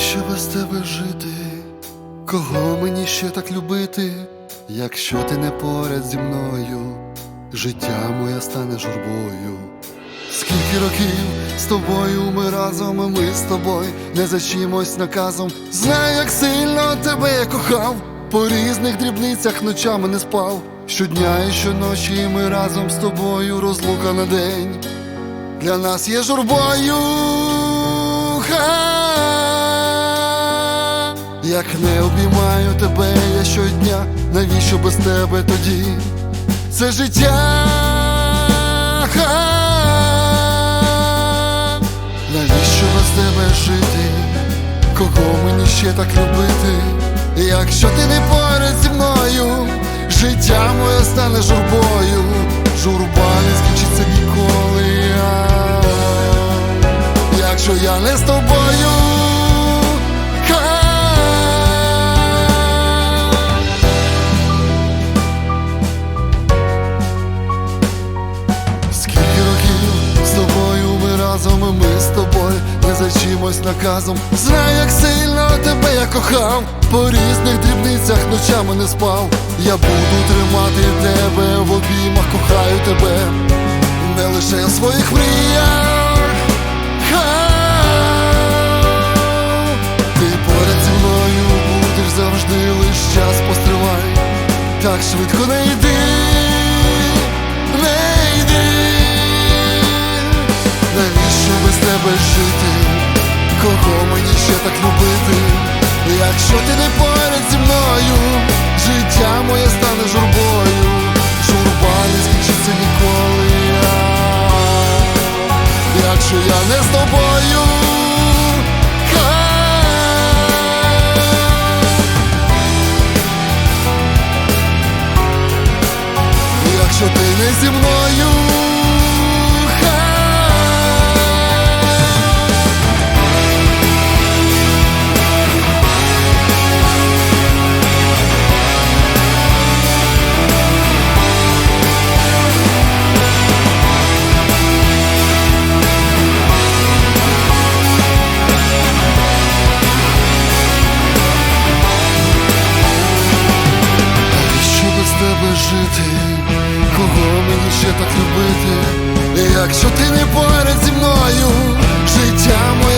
Навіщо без тебе жити? Кого мені ще так любити? Якщо ти не поряд зі мною, життя моє стане журбою. Скільки років з тобою ми разом, і ми з тобою не за чимось наказом. Знаю, як сильно тебе я кохав, по різних дрібницях ночами не спав. Щодня і щоночі ми разом з тобою розлука на день. Для нас є журбою. Як не обіймаю тебе я щодня, навіщо без тебе тоді? Це життя. Навіщо без тебе жити? Кого мені ще так любити? Якщо ти не поряд зі мною, життя моє стане журбою, журба не скінчиться ніколи. Якщо я не з тобою. Ми з тобою не за чимось наказом. Знаю, як сильно тебе я кохав, по різних дрібницях ночами не спав. Я буду тримати тебе в обіймах, кохаю тебе, не лише в своїх мріях. Ти поряд зі мною будеш завжди лиш час постривай. Так швидко не йди, Якщо ти не поряд зі мною, життя моє стане журбою, журба не скінчиться ніколи. Якщо я не з тобою. Якщо ти не зі мною. Жити? Кого мені ще так любити? Якщо ти не поряд зі мною, життя моє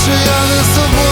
Якщо я не з тобою